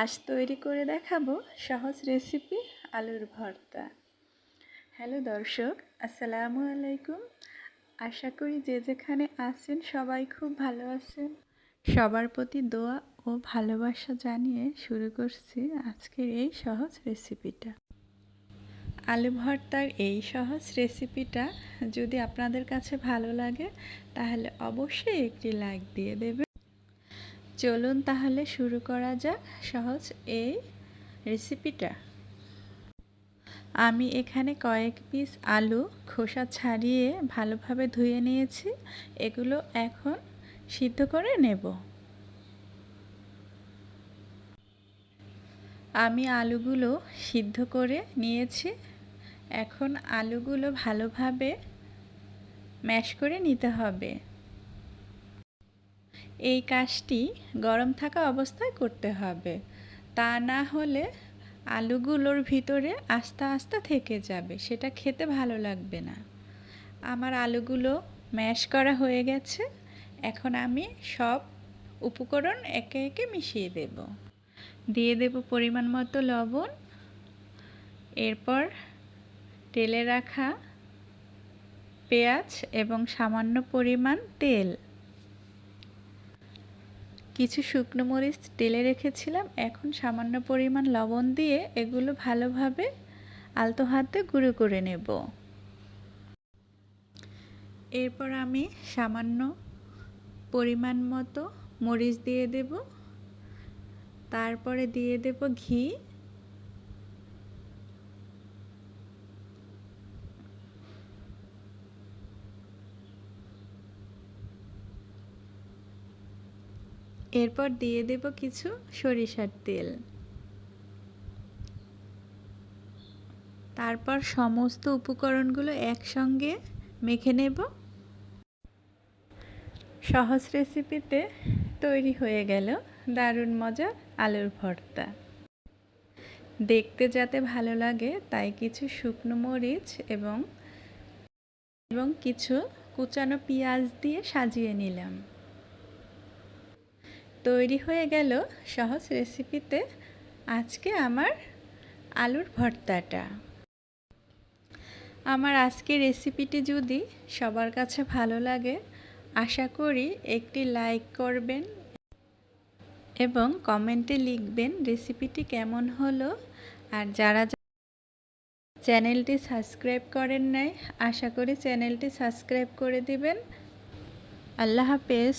আজ তৈরি করে দেখাবো সহজ রেসিপি আলুর ভর্তা। হ্যালো দর্শক, আসসালামু আলাইকুম। আশা করি যে যেখানে আছেন সবাই খুব ভালো আছেন। সবার প্রতি দোয়া ও ভালোবাসা জানিয়ে শুরু করছি আজকের এই সহজ রেসিপিটা আলু ভর্তার এই সহজ রেসিপিটা যদি আপনাদের কাছে ভালো লাগে, তাহলে অবশ্যই একটি লাইক দিয়ে দেবে চলুন তাহলে শুরু করা যাক সহজ এই রেসিপিটা আমি এখানে কয়েক পিস আলু খোসা ছাড়িয়ে ভালোভাবে ধুয়ে নিয়েছি। এগুলো এখন সিদ্ধ করে নেব। আমি আলুগুলো সিদ্ধ করে নিয়েছি। এখন আলুগুলো ভালোভাবে ম্যাশ করে নিতে হবে। এই কাজটি গরম থাকা অবস্থায় করতে হবে। তা না হলে আলুগুলোর ভিতরে আস্তে আস্তে থেকে যাবে, সেটা খেতে ভালো লাগবে না। আমার আলুগুলো ম্যাশ করা হয়ে গেছে, এখন আমি সব উপকরণ একে একে মিশিয়ে দেব। দিয়ে দেব পরিমাণ মতো লবণ, এরপর তেলে রাখা পেঁয়াজ এবং সামান্য পরিমাণ তেল। কিছু শুকনো মরিচ তেলে রেখেছিলাম। এখন সামান্য পরিমাণ লবণ দিয়ে এগুলো ভালোভাবে আলতো হাতে গুঁড়ো করে নেব। এরপর আমি সামান্য পরিমাণ মতো মরিচ দিয়ে দেব। তারপরে দিয়ে দেব ঘি। এরপর দিয়ে দেব কিছু সরিষার তেল। তারপর সমস্ত উপকরণগুলো একসঙ্গে মেখে নেব। সহজ রেসিপিতে তৈরি হয়ে গেল দারুণ মজার আলুর ভর্তা। দেখতে যাতে ভালো লাগে, তাই কিছু শুকনো মরিচ এবং এবং কিছু কুচানো পেঁয়াজ দিয়ে সাজিয়ে নিলাম। তৈরি হয়ে গেল সহজ রেসিপিতে আজকে আমার আলুর ভর্তাটা। আমার আজকের রেসিপিটি যদি সবার কাছে ভালো লাগে, আশা করি একটি লাইক করবেন এবং কমেন্টে লিখবেন রেসিপিটি কেমন হলো। আর যারা চ্যানেলটি সাবস্ক্রাইব করেন নাই, আশা করি চ্যানেলটি সাবস্ক্রাইব করে দিবেন। আল্লাহ হাফেজ।